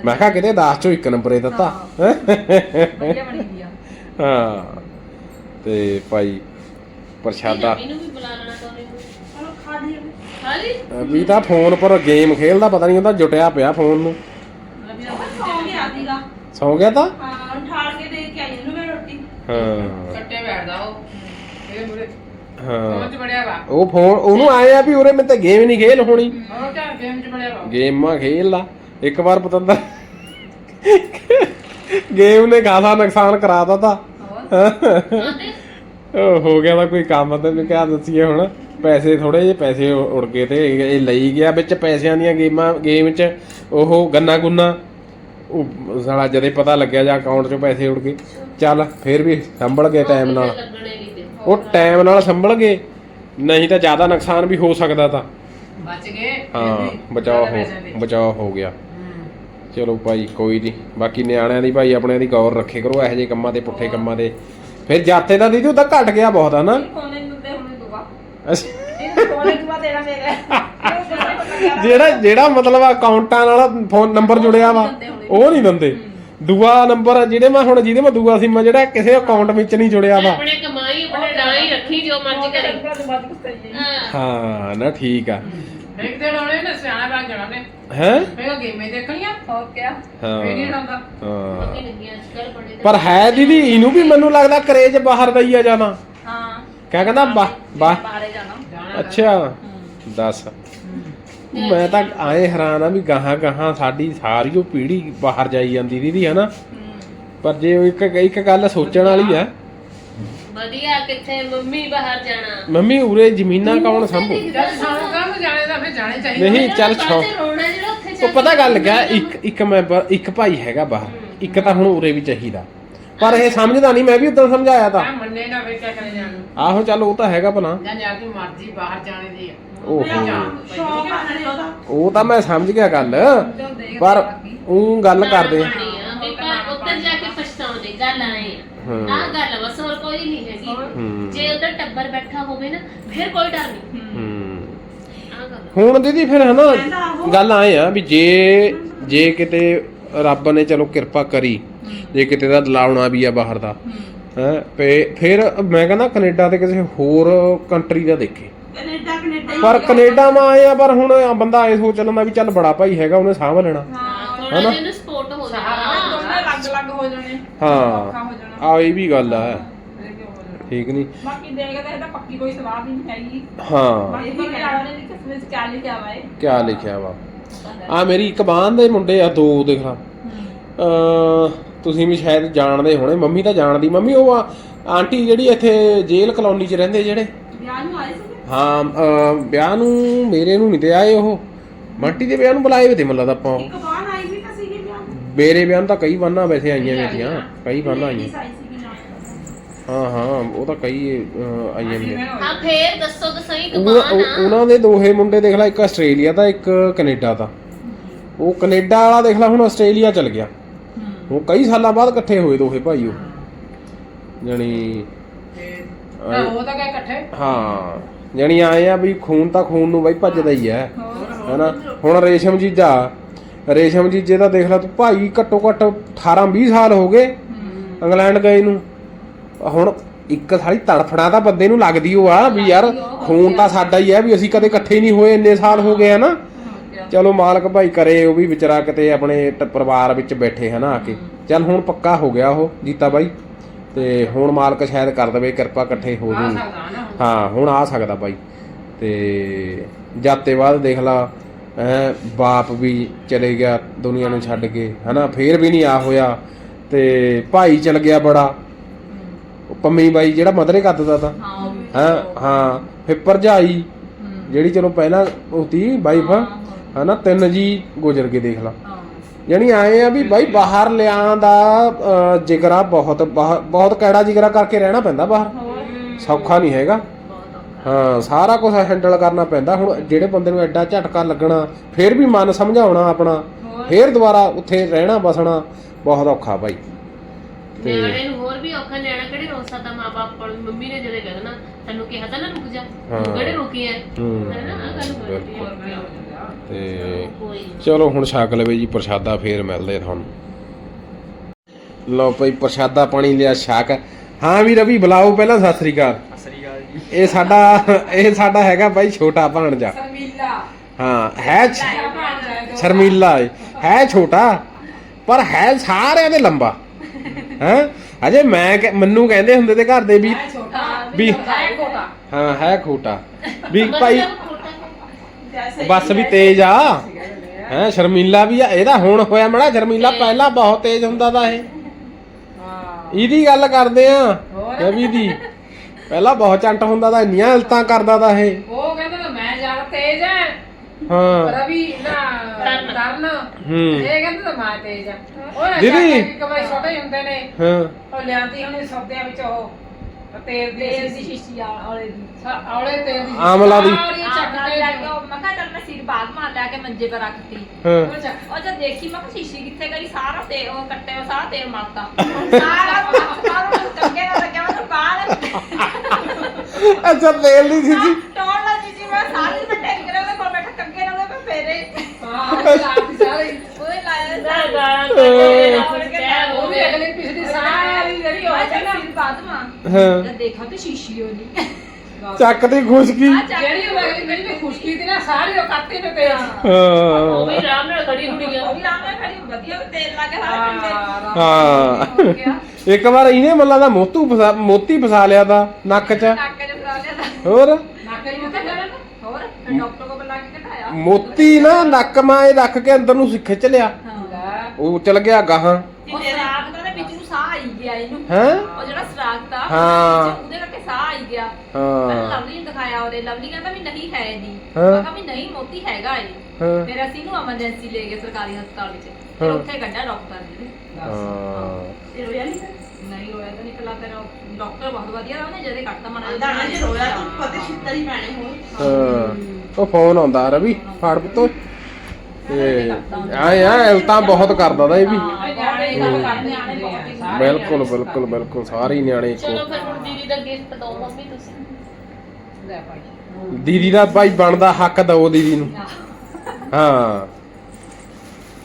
ਮੈਂ ਕਿਹਾ ਕਿਤੇ 10 ਚੋਂ 1 ਨੰਬਰ ਇਹ ਦਿੱਤਾ ਹਾਂ ਤੇ ਭਾਈ ਪ੍ਰਸ਼ਾਦਾ ਮੈਨੂੰ ਵੀ ਤਾਂ ਫੋਨ ਪਰ ਗੇਮ ਖੇਲਦਾ ਪਤਾ ਨਹੀਂ ਹੁੰਦਾ ਜੁਟਿਆ ਪਿਆ ਫੋਨ ਨੂੰ ਸੌ ਗਿਆ ਤਾਂ ਹਾਂ ਉਠਾਲ ਕੇ ਦੇ ਕੇ ਆਈ ਇਹਨੂੰ ਮੈਂ ਰੋਟੀ ਹਾਂ ਕੱਟਿਆ ਉਹ। ਇਹ ਮੁਰੇ ਹਾਂ। ਪਹੁੰਚ ਬੜਿਆ ਵਾ। ਉਹ ਫੋਨ ਉਹਨੂੰ ਆਏ ਆ ਵੀ ਉਰੇ ਮੈਂ ਤਾਂ ਗੇਮ ਨਹੀਂ ਖੇਲ ਹੋਣੀ। ਤਾਂ ਗੇਮ ਚ ਬੜਿਆ ਵਾ। ਗੇਮਾਂ ਖੇਲ ਲਾ ਇੱਕ ਵਾਰ ਪਤੰਦਰ ਗੇਮ ਨੇ ਖਾਸਾ ਨੁਕਸਾਨ ਕਰਾ ਤੇ। ਉਹ ਹੋ ਗਿਆ ਤਾਂ ਕੋਈ ਕੰਮ ਤੇ ਕਿਆ ਦੱਸੀਏ ਹੁਣ। ਪੈਸੇ ਥੋੜੇ ਜਿਹੇ ਪੈਸੇ ਉੜ ਗਏ ਤੇ ਇਹ ਲਈ ਗਿਆ ਵਿੱਚ ਪੈਸਿਆਂ ਦੀਆਂ ਗੇਮਾਂ ਗੇਮ 'ਚ। ਉਹ ਗੰਨਾ ਗੁੰਨਾ। ਉਹ ਸਾਲਾ ਜਦੇ ਪਤਾ ਲੱਗਿਆ ਜਾਂ ਅਕਾਊਂਟ 'ਚੋਂ ਪੈਸੇ ਉੜ ਗਏ ਚੱਲ ਫੇਰ ਵੀ ਸੰਭਲ ਗਏ ਟਾਈਮ ਨਾਲ। ਉਹ ਟਾਈਮ ਨਾਲ ਸੰਭਲ ਗਏ ਨਹੀਂ ਤਾਂ ਜ਼ਿਆਦਾ ਨੁਕਸਾਨ ਵੀ ਹੋ ਸਕਦਾ ਤਾਂ। ਬਚ ਗਏ। ਹਾਂ ਬਚਾਅ ਹੋ ਬਚਾਅ ਹੋ ਗਿਆ। ਚਲੋ ਭਾਈ ਕੋਈ ਨਹੀਂ ਬਾਕੀ ਨਿਆਣਿਆਂ ਦੀ ਭਾਈ ਆਪਣੇ ਦੀ ਗੌਰ ਰੱਖੇ ਕਰੋ ਇਹੋ ਜਿਹੇ ਕੰਮਾਂ ਤੇ ਪੁੱਠੇ ਕੰਮਾਂ ਦੇ। ਫਿਰ ਜਾਤੇ ਦਾ ਦੀਦੀ ਉਹ ਤਾਂ ਘਟ ਗਿਆ ਬਹੁਤ ਹਨਾ? ਕੋਨੇ ਨੂੰ ਦੇ ਹੁਣੇ ਦੁਆ ਅੱਛਾ। ਇਹ ਕੋਨੇ ਦੁਆ ਦੇਣਾ ਮੇਰੇ। ਜਿਹੜਾ ਜਿਹੜਾ ਮਤਲਬ ਅਕਾਊਂਟਾਂ ਨਾਲ ਫੋਨ ਨੰਬਰ ਜੁੜਿਆ ਵਾ ਉਹ ਨਹੀਂ ਦਿੰਦੇ। ਦੂਆ ਨੰਬਰ ਜਿਹੜੇ ਮੈਂ ਹੁਣ ਜਿਹਦੇ ਮੈਂ ਦੂਆ ਸਿਮ ਜਿਹੜਾ ਕਿਸੇ ਅਕਾਊਂਟ ਵਿੱਚ ਨਹੀਂ ਜੁੜਿਆ ਵਾ। ਆਪਣੇ ਕਮਾਈ ਆਪਣੇ ਡਾਈ ਰੱਖੀ ਜੋ ਮਰਜ਼ੀ ਕਰੀ। ਹਾਂ ਹਾਂ। ਨਾ ਠੀਕ ਆ। ਇੱਕ ਦਿਨ ਉਹਨੇ ਨਾ ਸਿਆਣਾ ਬਣ ਜਾਣਾ ਨੇ। ਹੈ? ਫੇਰ ਗੇਮੇ ਦੇਖਣੀਆਂ ਹੋ। ਗਿਆ ਨਹੀਂ ਹਾਂ ਹਾਂ। ਬਾਕੀ ਨਹੀਂ ਅੱਜ ਕੱਲ ਬੜੇ ਪਰ ਹੈ ਦੀਦੀ ਇਹਨੂੰ ਵੀ ਮੈਨੂੰ ਲੱਗਦਾ ਕਰੇਜ ਬਾਹਰ ਦਾ ਹੀ ਆ ਜਾਣਾ। ਹਾਂ। ਕਿਆ ਕਹਿੰਦਾ? ਬਾ ਬਾ ਬਾਹਰੇ ਜਾਣਾ ਜਾਣਾ ਅੱਛਾ। ਦੱਸ। ਮੈਂ ਤਾਂ ਆਏ ਹੈਰਾਨ ਆ ਵੀ ਗਾਹਾਂ ਗਾਹਾਂ ਸਾਡੀ ਸਾਰੀ ਉਹ ਪੀੜ੍ਹੀ ਬਾਹਰ ਜਾਈ ਜਾਂਦੀ ਦੀਦੀ ਹਨਾ? ਪਰ ਜੇ ਉਹ ਇੱਕ ਇੱਕ ਗੱਲ ਸੋਚਣ ਵਾਲੀ ਆ। ਵਧੀਆ ਕਿੱਥੇ ਮੰਮੀ ਬਾਹਰ ਜਾਣਾ। ਮੰਮੀ ਉਰੇ ਜ਼ਮੀਨਾਂ ਕੌਣ ਸੰਭੂ? ਜਦ ਸਾਨੂੰ ਕੰਮ ਜਾਣੇ ਦਾ ਫਿਰ ਜਾਣੇ ਚਾਹੀਦੇ ਨਹੀਂ ਚੱਲ ਛੋ ਚ ਰੋਣਾ ਜਿਹੜਾ ਉੱਥੇ ਜਾ ਉਹ ਪਤਾ ਗੱਲ ਕਿਆ ਇੱਕ ਇੱਕ ਮੈਂਬਰ ਇੱਕ ਭਾਈ ਹੈਗਾ ਬਾਹਰ। ਇੱਕ ਤਾਂ ਹੁਣ ਉਰੇ ਵੀ ਚਾਹੀਦਾ। ਪਰ ਇਹ ਸਮਝਦਾ ਨਹੀਂ ਮੈਂ ਵੀ ਉਦੋਂ ਸਮਝਾਇਆ ਤਾਂ। ਮੈਂ ਮੰਨੇ ਨਾ ਵੇ ਕਿਆ ਕਰੇ ਜਾਣ ਆਹੋ ਚੱਲ ਉਹ ਤਾਂ ਹੈਗਾ ਭਲਾ। ਜਾਂ ਯਾਰ ਦੀ ਮਰਜ਼ੀ ਬਾਹਰ ਜਾਣੇ ਦੀ ਆ। ਓਹੋ। ਸ਼ੌਕ ਆ ਨਾਲੇ ਉਹਦਾ। ਉਹ ਤਾਂ ਮੈਂ ਸਮਝ ਗਿਆ ਗੱਲ। ਪਰ ਉਹ ਗੱਲ ਕਰਦੇ। ਆ ਪਾਣੀ ਆ ਵੀ ਪਰ ਉੱਧਰ ਜਾ ਕੇ ਪਛਤਾਉਂਦੇ ਗੱਲ ਆਏ ਹਾਂ। ਆ ਆਹ ਗੱਲ ਆ, ਬਸ ਹੋਰ ਕੋਈ ਨਹੀਂ ਹੈਗੀ। ਹੂੰ। ਜੇ ਉੱਧਰ ਟੱਬਰ ਬੈਠਾ ਹੋਵੇ ਨਾ ਫਿਰ ਕੋਈ ਡਰ ਨਹੀਂ। ਹੂੰ। ਆਹ ਗੱਲ ਹੁਣ ਦੀਦੀ ਫਿਰ ਹਨਾ ਗੱਲ ਆਏ ਆ ਵੀ ਜੇ ਜੇ ਕਿਤੇ ਰੱਬ ਨੇ ਚਲੋ ਕਿਰਪਾ ਕਰੀ ਜੇ ਕਿਤੇ ਦਾ ਲਾਉਣਾ ਵੀ ਆ ਬਾਹਰ ਦਾ ਹੈ ਫਿਰ ਮੈਂ ਕਹਿੰਦਾ ਕੈਨੇਡਾ ਤੇ ਕਿਸੇ ਹੋਰ ਕੰਟਰੀ ਦਾ ਦੇਖੇ। ਕੈਨੇਡਾ ਕੈਨੇਡਾ ਹੀ ਪਰ ਕੈਨੇਡਾ ਮਾ ਆਏ ਆ ਪਰ ਹੁਣ ਆ ਬੰਦਾ ਐ ਸੋਚ ਲੈਂਦਾ ਵੀ ਚੱਲ ਬੜਾ ਭਾਈ ਹੈਗਾ ਉਹਨੇ ਸਾਂਭ ਲੈਣਾ। ਹਾਂ ਥੋੜਾ ਹਨਾ? ਜਿਹਾ ਇਹਨੂੰ ਸਪੋਰਟ ਹੋ ਜਾਣਾ। ਜਾਣੇ। ਆ ਇਹ ਵੀ ਗੱਲ ਆ। ਇਹ ਠੀਕ ਨਹੀਂ ਬਾਕੀ ਦੇਖਦੇ ਇਹਦਾ ਪੱਕੀ ਕੋਈ ਸਵਾਦ ਹੀ ਨਹੀਂ ਹੈਗੀ। ਹਾਂ। ਬਾਕੀ ਵੀ ਕਿਆ ਲਿਖਿਆ ਵਾ ਇਹ। ਕਿਆ ਲਿਖਿਆ ਵਾ? ਆ ਮੇਰੀ ਇੱਕ ਬਾਂਹ ਦੇ ਮੁੰਡੇ ਆ ਦੋ ਦੇਖ ਲਾ। ਅ ਤੁਸੀਂ ਵੀ ਸ਼ਾਇਦ ਜਾਣਦੇ ਹੋਣੇ ਮੰਮੀ ਤਾਂ ਜਾਣਦੀ। ਮੰਮੀ ਉਹ ਆ ਆਂਟੀ ਜਿਹੜੀ ਇੱਥੇ ਜੇਲ੍ਹ ਕਲੋਨੀ 'ਚ ਰਹਿੰਦੇ ਜਿਹੜੇ? ਵਿਆਹ ਨੂੰ ਆਏ ਸੀ ਹਾਂ ਵਿਆਹ ਨੂੰ ਮੇਰੇ ਨੂੰ ਨਹੀਂ ਤੇ ਆਏ ਉਹ। ਮੰਟੀ ਦੇ ਵਿਆਹ ਨੂੰ ਬੁਲਾਏ ਵੇ ਤੇ ਮੱਲਾ ਦਾ ਆਪਾਂ। ਇੱਕ ਬਾਣ ਆਈ ਵੀ ਤਾਂ ਸੀਗੀ ਵਿਆਹ ਨੂੰ। ਮੇਰੇ ਵਿਆਹ ਨੂੰ ਤਾਂ ਕਈ ਬਾਨਾਂ ਵੈਸੇ ਆਈਆਂ ਮੇਰੀਆਂ ਕਈ ਬਾਨਾਂ ਆਈਆਂ। ਸਾਈ ਸੀਗੀ ਨਾਲ। ਹਾਂ ਹਾਂ ਉਹ ਤਾਂ ਕਈ ਆਈਆਂ ਮੇਰੀਆਂ। ਹਾਂ ਫੇਰ ਦੱਸੋ ਤਾਂ ਸਹੀ ਉਹ- ਕਮਾਨ ਉਹ- ਆ ਉਹਨਾਂ ਦੇ ਦੋਹੇ ਮੁੰਡੇ ਦੇਖ ਲੈ ਇੱਕ ਆਸਟ੍ਰੇਲੀਆ ਦਾ ਇੱਕ ਕੈਨੇਡਾ ਦਾ। ਉਹ ਕੈਨੇਡਾ ਵਾਲਾ ਦੇਖ ਲੈ ਹੁਣ ਆਸਟ੍ਰੇਲੀਆ ਚਲ ਗਿਆ। ਉਹ ਕਈ ਸਾਲਾਂ ਬਾਅਦ ਇਕੱਠੇ ਹੋਏ ਦੋਹੇ ਭਾਈ ਉਹ। ਜਣੀ ਨਾ ਉਹ ਤਾਂ ਕਹੇ ਇਕੱਠੇ? ਹਾਂ ਜਣੀ ਆਏ ਆ ਵੀ ਖੂਨ ਤਾਂ ਖੂਨ ਨੂੰ ਬਾਈ ਭੱਜਦਾ ਹੀ ਹੈ ਹੈਨਾ? ਹੁਣ ਰੇਸ਼ਮ ਜੀਜਾ ਰੇਸ਼ਮ ਜੀਜੇ ਦਾ ਦੇਖ ਲੈ ਤੂੰ ਭਾਈ ਘੱਟੋ ਘੱਟ 18 20 ਸਾਲ ਹੋ ਗਏ ਇੰਗਲੈਂਡ ਗਏ ਨੂੰ। ਹੁਣ ਇੱਕ ਸਾਲੀ ਤੜਫੜਾ ਤਾਂ ਬੰਦੇ ਨੂੰ ਲੱਗਦੀ ਉਹ ਆ ਵੀ ਯਾਰ ਖੂਨ ਤਾਂ ਸਾਡਾ ਹੀ ਹੈ ਵੀ ਅਸੀਂ ਕਦੇ ਇਕੱਠੇ ਨਹੀਂ ਹੋਏ ਇੰਨੇ ਸਾਲ ਹੋ ਗਏ ਹਨਾ ਚਲੋ ਮਾਲਕ ਭਾਈ ਕਰੇ ਉਹ ਵੀ ਵਿਚਾਰਾ ਕਿਤੇ ਆਪਣੇ ਟ- ਪਰਿਵਾਰ ਵਿੱਚ ਬੈਠੇ ਹਨਾ ਆ ਕੇ। ਚੱਲ ਹੁਣ ਪੱਕਾ ਹੋ ਗਿਆ ਉਹ ਜੀਤਾ ਬਾਈ। ਤੇ ਹੁਣ ਮਾਲਕ ਸ਼ਾਇਦ ਕਰ ਦੇਵੇ ਕਿਰਪਾ ਇਕੱਠੇ ਹੋ ਆ ਜੂ ਸਕਦਾ ਨਾ ਹਾਂ ਹੁਣ ਆ ਸਕਦਾ ਬਾਈ। ਤੇ ਜਾਤੇ ਬਾਅਦ ਦੇਖ ਲਾ ਐ ਬਾਪ ਵੀ ਚਲੇ ਗਿਆ ਦੁਨੀਆ ਨੂੰ ਛੱਡ ਕੇ ਹਨਾ ਫੇਰ ਵੀ ਨਹੀਂ ਆ ਹੋਇਆ। ਤੇ ਭਾਈ ਚਲ ਗਿਆ ਬੜਾ। ਉਹ ਪੰਮੀ ਬਾਈ ਜਿਹੜਾ ਮਦਰੇ ਕੱਦਦਾ ਤਾ। ਹਾਂ ਉਹ ਵੀ ਹਾਂ ਹਾਂ ਫਿਰ ਭਰਜਾਈ ਜਿਹੜੀ ਚਲੋ ਪਹਿਲਾਂ ਉਤੀ ਵਾਈਫ ਹਨਾ ਤਿੰਨ ਜੀ ਗੁਜ਼ਰ ਕੇ ਦੇਖ ਲਾ। ਯਾਨੀ ਆਏ ਆ ਵੀ ਬਾਈ ਬਾਹਰ ਲਿਆਂ ਦਾ ਜਿਗਰਾ ਬਹੁਤ ਬਾਹ- ਬਹੁਤ ਕੈੜਾ ਜਿਗਰਾ ਕਰਕੇ ਰਹਿਣਾ ਪੈਂਦਾ ਬਾਹਰ। ਹੋਰ? ਸੌਖਾ ਨਹੀਂ ਹੈਗਾ। ਹਾਂ ਸਾਰਾ ਕੁਝ ਹੈਂਡਲ ਕਰਨਾ ਪੈਂਦਾ। ਹੁਣ ਜਿਹੜੇ ਬੰਦੇ ਨੂੰ ਐਡਾ ਝਟਕਾ ਲੱਗਣਾ ਫਿਰ ਵੀ ਮਨ ਸਮਝਾਉਣਾ ਆਪਣਾ। ਫਿਰ ਦੁਬਾਰਾ ਉੱਥੇ ਰਹਿਣਾ ਬਸਣਾ ਬਹੁਤ ਔਖਾ ਭਾਈ ਤੇ- ਨਿਆਣੇ ਨੂੰ ਹੋਰ ਵੀ ਔਖਾ ਨਿਆਣਾ ਕਿਹੜੇ ਰੋਕ ਸਕਦਾ ਮਾਪੇ ਕੋਲ? ਮੰਮੀ ਨੇ ਜਦੋਂ ਕਹਿਣਾ ਤੈਨੂੰ ਕਿਹਾ ਤਾਂ ਨਾ ਰੁਕ ਜਾ। ਤੂੰ ਕਿਹੜੇ ਰੁਕੀ ਐ? ਹੂੰ। ਹੈ ਨਾ ਆ ਗੱਲ ਹੋ ਤੇ ਚਲੋ ਹੁਣ ਛਕ ਲਵੇ ਜੀ ਪ੍ਰਸ਼ਾਦਾ ਫੇਰ ਮਿਲਦੇ ਤੁਹਾਨੂੰ। ਲਓ ਭਾਈ ਪ੍ਰਸ਼ਾਦਾ ਪਾਣੀ ਲਿਆ ਛਕ। ਹਾਂ ਵੀ ਰਵੀ ਬੁਲਾਓ ਪਹਿਲਾਂ ਸਤਿ ਸ੍ਰੀ ਅਕਾਲ। ਸ੍ਰੀ ਅਕਾਲ ਜੀ। ਇਹ ਸਾਡਾ ਇਹ ਸਾਡਾ ਹੈਗਾ ਭਾਈ ਛੋਟਾ ਭਾਣਜਾ। ਸ਼ਰਮੀਲਾ। ਹਾਂ ਹੈ? ਸ਼ਰਮੀਲਾ। ਹੈ ਛੋਟਾ ਪਰ ਹੈ ਸਾਰਿਆਂ ਦੇ ਲੰਬਾ। ਹੈ? ਅਜੇ ਮੈਂ ਮੈਨੂੰ ਕਹਿੰਦੇ ਹੁੰਦੇ ਤੇ ਘਰ ਦੇ ਵੀ ਹੈ ਛੋਟਾ ਵੀ- ਹੈ ਕੋਟਾ ਹਾਂ ਹੈ ਖੋਟਾ। ਵੀ ਭਾਈ ਬਸ ਵੀ ਤੇਜ਼ ਆ। ਹੈ ਸ਼ਰਮੀਲਾ ਵੀ ਆ। ਇਹਦਾ ਹੁਣ ਹੋਇਆ ਮੜਾ ਸ਼ਰਮੀਲਾ ਪਹਿਲਾਂ ਬਹੁਤ ਤੇਜ਼ ਹੁੰਦਾ ਦਾ ਇਹ। ਹਾਂ। ਇਹਦੀ ਗੱਲ ਕਰਦੇ ਆ? ਰਵੀ ਦੀ। ਪਹਿਲਾਂ ਬਹੁਤ ਚੰਟ ਹੁੰਦਾ ਦਾ ਇੰਨੀਆਂ ਇਲਤਾਂ ਕਰਦਾ ਦਾ ਇਹ। ਉਹ ਕਹਿੰਦਾ ਤਾਂ ਮੈਂ ਜ਼ਿਆਦਾ ਤੇਜ਼ ਹੈ ਹਾਂ। ਰਵੀ ਨਾ ਤਰਨ। ਤਰਨ। ਹੂੰ। ਇਹ ਕਹਿੰਦਾ ਤਾਂ ਮੈਂ ਤੇਜ਼ ਆ। ਉਹ ਦੀਦੀ। ਇੱਕ ਵਾਰ ਛੋਟੇ ਹੁੰਦੇ ਨੇ। ਹਾਂ। ਉਹ ਲਿਆਂਦੀ ਹੁਣ ਸੌਦਿਆਂ ਵਿੱਚ ਉਹ। ਤੇਲ ਦੀ ਤੇਲ ਦੀ ਸ਼ੀਸ਼ੀ ਆ ਔਲੇ ਦੀ। ਔਲੇ ਤੇਲ ਦੀ ਆਮਲਾ ਦੀ। ਸਾਰੀ ਚੱਕ ਕੇ ਲੈ ਕੇ ਉਹ ਮੈਂ ਕਿਹਾ ਚੱਲ ਮੈਂ ਸਿਰ ਬਾਗ ਮਾਰ ਲਿਆ ਕੇ ਮੰਜੇ ਪਰ ਰੱਖਤੀ। ਹਾਂ। ਉਹ ਚੱਕ- ਉਹ ਜਦ ਦੇਖੀ ਮੈਂ ਕਿਹਾ ਸ਼ੀਸ਼ੀ ਕਿੱਥੇ ਗਈ? ਸਾਰਾ ਤੇ ਉਹ ਕੱਟੇ ਉਹ ਸਾਰਾ ਤੇਲ ਮਾਰਤਾ। ਸਾਰਾ ਸਾਰਾ ਚੰਗੇ ਨਾਲ ਲੱਗਿਆ ਮੈਂ ਤਾਂ ਬਾਹਰ ਅੱਛਾ ਤੇਲ ਦੀ ਸੀ ਟੋੜ ਲਾ ਜੀ ਮੈਂ ਸਾਰੀ ਮੈਂ ਟੈਂਕ ਕਰੇ ਉਹਦੇ ਕੋਲ ਬੈਠਾ ਕੰਗੇ ਨਾਲ ਮੈਂ ਫੇਰੇ। ਹਾਂ ਉਹ ਲਾਤੀ ਸਾਰੀ। ਉਹਦੇ ਲਾਇਆ ਉਹ ਵੀ ਅਗਲੀ ਪਿਛਲੀ ਸਾਰੀ ਜਿਹੜੀ ਹੋ ਮੈਂ ਹਾਂ। ਤੇ ਚੱਕ ਦੀ ਖੁਸ਼ਕੀ। ਜਿਹੜੀ ਉਹ ਅਗਲੀ ਜਿਹੜੀ ਵੀ ਖੁਸ਼ਕੀ ਦੀ ਨਾ ਸਾਰੀ ਉਹ ਕੱਟੇ ਨੇ ਤੇਲ। ਉਹ ਵੀ ਹਾਂ ਆਰਾਮ ਨਾਲ ਖੜੀ ਉਹ ਆ। ਵੀ ਰਾਮ ਨਾਲ ਖੜੀ ਵਧੀਆ ਤੇਲ ਲਾ ਕੇ ਸਾਰਾ ਪਿੰਡੇ ਹਾਂ ਹਾਂ। ਹੋ ਗਿਆ ਇੱਕ ਵਾਰ ਇਹਨੇ ਮੱਲਾ ਦਾ ਮੋਤੂ ਫਸਾ ਮੋਤੀ ਫਸਾ ਲਿਆ ਦਾ ਨੱਕ 'ਚ। ਨੱਕ ਚ ਫਰਾ ਲਿਆ ਤਾਂ। ਹੋਰ? ਨਾਕੇ ਨੂੰ ਤਾਂ। ਕਰਨ ਹੋਰ? ਫਿਰ ਡਾਕਟਰ ਕੋਲ ਬੁਲਾ ਕੇ ਘਟਾਇਆ। ਮੋਤੀ ਨਾ ਨੱਕ ਮਾਂ ਇਹ ਰੱਖ ਕੇ ਅੰਦਰ ਨੂੰ ਖਿੱਚ ਲਿਆ। ਲੈ ਉਹ ਚਲ ਗਿਆ ਗਾਹਾਂ। ਉਹ ਸਰਾਗ ਦਾ ਵਿੱਚ ਨੂੰ ਸਾਹ ਆਈ ਗਿਆ ਇਹਨੂੰ ਹੈ? ਉਹ ਜਿਹੜਾ ਸਰਾਗ ਦਾ ਹਾਂ। ਵਿੱਚ ਉਹਦੇ ਕਰਕੇ ਸਾਹ ਆਈ ਗਿਆ। ਮੈਂ ਹਾਂ ਲਵਲੀ ਨੂੰ ਦਿਖਾਇਆ ਉਹਦੇ। ਲਵਲੀ ਕਹਿੰਦਾ ਵੀ ਨਹੀਂ ਹੈ ਨਹੀਂ। ਹਾਂ। ਮੈਂ ਕਿਹਾ ਵੀ ਨਹੀਂ ਮੋਤੀ ਹੈਗਾ ਇਹ। ਹਾਂ। ਫਿਰ ਅਸੀਂ ਨੂੰ ਐਮਰਜੈਂਸੀ ਲੈ ਗਏ ਸਰਕਾਰੀ ਹਸਪਤਾਲ ਵਿੱਚ। ਫਿਰ ਹਾਂ। ਉੱਥੇ ਕੱਢਿਆ ਡਾਕਟਰ ਨੇ ਹਾਂ। ਇਹ ਰੋਇਆ ਨਹੀਂ ਫਿਰ? ਨਹੀਂ ਰੋਇਆ ਤਾਂ ਨਿਕਲਾ ਫਿਰ ਉਹ ਡਾਕਟਰ ਬਹੁਤ ਵਧੀਆ ਉਹਨੇ ਜਦੇ ਕੱਟਤਾ ਮਨਾ ਦਾਣਾ ਜੇ ਰੋਇਆ ਤਾਂ ਪਤੇ ਛਿੱਤਰ ਹੀ ਪੈਣੇ ਹੋਰ ਹਾਂ। ਉਹ ਫੋਨ ਆਉਂਦਾ ਰਵੀ ਫੜ ਪੁੱਤੋ। ਤੇ ਆਏ ਆ ਇਲਤਾਂ ਬਹੁਤ ਕਰਦਾ ਦਾ ਇਹ ਵੀ। ਨਿਆਣੇ ਗੱਲ ਕਰਦੇ ਆਣੇ ਬਹੁਤ ਬਿਲਕੁਲ ਬਿਲਕੁਲ ਬਿਲਕੁਲ ਸਾਰੇ ਹੀ ਨਿਆਣੇ ਚਲੋ ਇੱਕੋ ਫਿਰ ਹੁਣ ਦੀਦੀ ਦਾ ਗਿਫਟ ਦੋ ਮੰਮੀ ਤੁਸੀਂ। ਲੈ ਭਾਈ। ਦੀਦੀ ਦਾ ਭਾਈ ਬਣਦਾ ਹੱਕ ਦਓ ਦੀਦੀ ਨੂੰ। ਹਾਂ।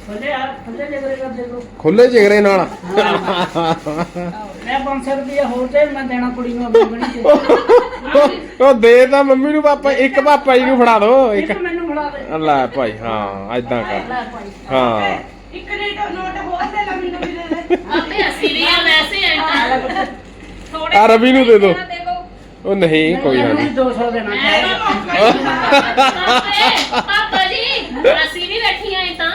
ਥੱਲੇ ਆ ਥੱਲੇ ਜਿਗਰੇ ਕਰ ਦੇ ਦੋ ਖੁੱਲੇ ਜਿਗਰੇ ਨਾਲ। ਮੈਂ 500 ਰੁਪਏ ਹੋਰ ਤੇ ਮੈਂ ਦੇਣਾ ਕੁੜੀ ਨੂੰ ਆਪਣੀ ਬਣੀ ਤੇ। ਉਹ ਦੇ ਤਾਂ ਮੰਮੀ ਨੂੰ ਪਾਪਾ ਇੱਕ ਪਾਪਾ ਜੀ ਨੂੰ ਫੜਾ ਦੋ ਇੱਕ ਇੱਕ ਮੈਨੂੰ ਫੜਾ ਦੇ। ਲੈ ਭਾਈ ਹਾਂ ਐਦਾਂ ਕਰ। ਲੈ ਭਾਈ। ਹਾਂ। ਇੱਕ ਨੇਟ ਨੋਟ ਹੋਰ ਦੇ ਲਾ ਮੈਨੂੰ ਵੀ ਦੇ ਦੇ ਆਪੇ ਅਸੀਂ ਵੀ ਆ ਵੈਸੇ। ਐਂਟਰ ਥੋੜੇ ਆ ਰਵੀ ਨੂੰ ਦੇ ਦਿਓ। ਦੇ ਉਹ ਨਹੀਂ ਕੋਈ ਗੱਲ ਨਹੀਂ। 200 ਦੇਣਾ ਚਾਹੀਦਾ ਪਾਪਾ ਜੀ ਅਸੀਂ ਵੀ ਬੈਠੀਆਂ ਐ ਤਾਂ।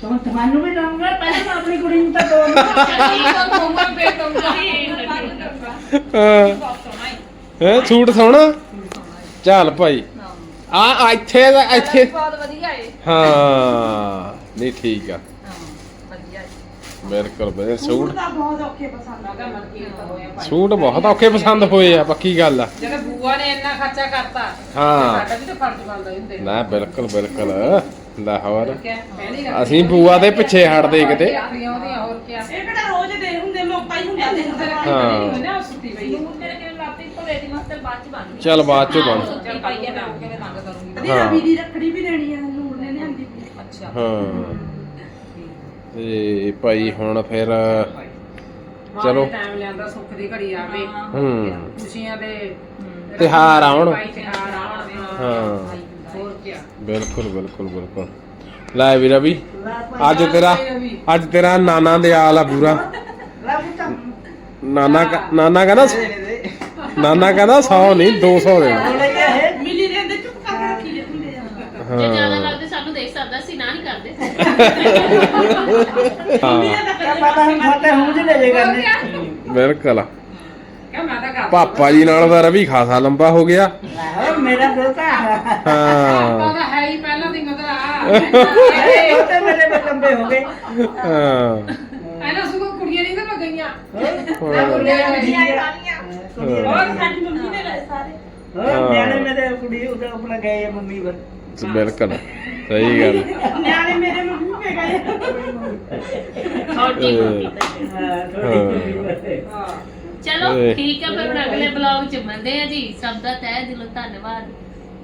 ਤੁਹਾਨੂੰ ਵੀ ਦਊਂਗਾ ਪਹਿਲਾਂ ਮੈਂ ਆਪਣੀ ਕੁੜੀ ਨੂੰ ਤਾਂ ਦੋ ਠੀਕ ਆ ਕੋਮਲ ਪੇ ਦਊਂਗਾ ਹਾਂ। ਹੈ ਸੂਟ ਸੋਹਣਾ? ਚੱਲ ਭਾਈ। ਆ ਇੱਥੇ ਇੱਥੇ ਬਹੁਤ ਵਧੀਆ ਹੈ ਹਾਂ ਨਹੀਂ ਠੀਕ ਆ। ਬਿਲਕੁਲ ਬਿਲਕੁਲ ਸੂਟ। ਸੂਟ ਤਾਂ ਬਹੁਤ ਔਖੇ ਪਸੰਦ ਆ ਮੈਂ ਮਰਕੀ ਤਾਂ ਹੋਇਆ ਭਾਈ। ਸੂਟ ਬਹੁਤ ਔਖੇ ਪਸੰਦ ਹੋਏ ਆ ਪੱਕੀ ਗੱਲ ਆ। ਜਦੋਂ ਬੂਆ ਨੇ ਇੰਨਾ ਖਰਚਾ ਕਰਤਾ ਹਾਂ। ਸਾਡਾ ਵੀ ਤਾਂ ਫਰਜ਼ ਬਣਦਾ ਹੁੰਦੇ ਨਾ ਬਿਲਕੁਲ ਬਿਲਕੁਲ। ਲਾਹੌਰ ਪਹਿਲੀ ਗੱਲ ਅਸੀਂ ਬੂਆ ਦੇ ਪਿੱਛੇ ਹਟਦੇ ਕਿਤੇ। ਆਖਰੀਆਂ ਉਹਦੀਆਂ ਹੋਰ ਕਿਆ? ਇਹ ਕਿਹੜਾ ਰੋਜ਼ ਦੇ ਹੁੰਦੇ ਮੌਕਾ ਹੀ ਹੁੰਦਾ ਦੇਖਦੇ ਸੁੱਤੀ ਪਈ ਬਾਅਦ ਚ ਬਣ ਚੱਲ ਬਾਅਦ ਚੋਂ ਬਣ। ਸੁੱਤੀ ਪਈ ਹੈ ਮੈਂ ਉਹ ਕਿਵੇਂ ਤੰਗ ਕਰੂੰਗੀ। ਹਾਂ। ਦੀ ਰੱਖੜੀ ਵੀ ਦੇਣੀ ਆ ਨੂਰ ਨੇ ਲਿਆਂਦੀ। ਅੱਛਾ। ਹਾਂ। ਤੇ ਭਾਈ ਹੁਣ ਫਿਰ ਚਲੋ। ਟਾਈਮ ਲਿਆਂਦਾ ਸੁੱਖ ਦੀ ਘੜੀ ਆਵੇ ਹੂੰ। ਖੁਸ਼ੀਆਂ ਦੇ ਤਿਉਹਾਰ ਆਉਣ। ਹਾਂ। ਹੋਰ ਬਿਲਕੁਲ ਬਿਲਕੁਲ ਬਿਲਕੁਲ। ਲੈ ਵੀਰਾ ਵੀ ਅੱਜ ਤੇਰਾ ਅੱਜ ਤੇਰਾ ਨਾਨਾ ਦੇ ਆਲ ਆ ਪੂਰਾ। ਨਾਨਾ ਕ- ਨਾਨਾ ਕਹਿੰਦਾ ਨਾਨਾ ਕਹਿੰਦਾ 100 ਨਹੀਂ 200 ਦੇਣਾ ਮਿਲੀ ਰਹਿੰਦੇ ਚੁੱਪ ਕਰਕੇ ਰੱਖੀ ਜੇ ਹੁੰਦੇ ਆ। ਜੇ ਜ਼ਿਆਦਾ ਹਾਂ ਲੱਗਦੇ ਸਾਨੂੰ ਦੇਖ ਸਕਦਾ ਸੀ ਨਾ ਨਹੀਂ ਕਰਦੇ ਹਾਂ ਪਤਾ ਹੁਣ ਫਾਤੇ ਹੁਣ ਜੀ ਲੈ ਜੇ ਕਰਨੇ ਬਿਲਕੁਲ ਪਾਪਾ ਜੀ ਨਾਲ ਦਾ ਰਵੀ ਖਾਸਾ ਲੰਬਾ ਹੋ ਗਿਆ ਆਹੋ ਮੇਰਾ ਦੋਤਾ ਪਾਪਾ ਹਾਂ ਦਾ ਹੈ ਹੀ ਪਹਿਲਾਂ ਦੀ ਮਦਰ ਆ ਇਹ ਤੇ ਮੇਰੇ ਵੀ ਲੰਬੇ ਹੋ ਗਏ ਹਾਂ ਇਹਨਾਂ ਸੁਗੋ ਕੁੜੀਆਂ ਨਹੀਂ ਤਾਂ ਗਈਆਂ ਹਾਂ। ਕੁੜੀਆਂ ਵੀ ਠੀਕ ਆ। ਵਾਲੀਆਂ ਹੋਰ ਸਾਡੀ ਮੰਮੀ ਨੇ ਲਏ ਸਾਰੇ ਹਾਂ। ਨਿਆਣੇ ਮੇਰੇ ਕੁੜੀ ਉਹਦਾ ਆਪਣਾ ਗਏ ਆ ਮੰਮੀ ਵਰ ਬਿਲਕੁਲ ਸਹੀ ਗੱਲ। ਨਿਆਣੇ ਮੇਰੇ ਮੰਮੀ ਪੇ ਗਏ ਥੋੜੀ ਹਾਂ। ਚਲੋ। ਠੀਕ ਹੈ ਫਿਰ ਹੁਣ ਅਗਲੇ ਬਲੌਗ ਚ ਮਿਲਦੇ ਆ ਜੀ। ਸਭ ਦਾ ਤਹਿ ਦਿਲੋਂ ਧੰਨਵਾਦ।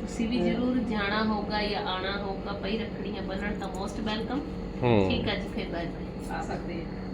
ਤੁਸੀਂ ਵੀ ਜ਼ਰੂਰ ਜਾਣਾ ਹੋਊਗਾ ਜਾਂ ਆਣਾ ਹੋਊਗਾ ਪਈ ਰੱਖੜੀਆਂ ਬੰਨਣ ਤਾਂ ਮੋਸਟ ਵੈਲਕਮ ਠੀਕ ਹੈ ਜੀ ਫਿਰ ਬਾਏ ਬਾਏ ਆ ਸਕਦੇ ਆ।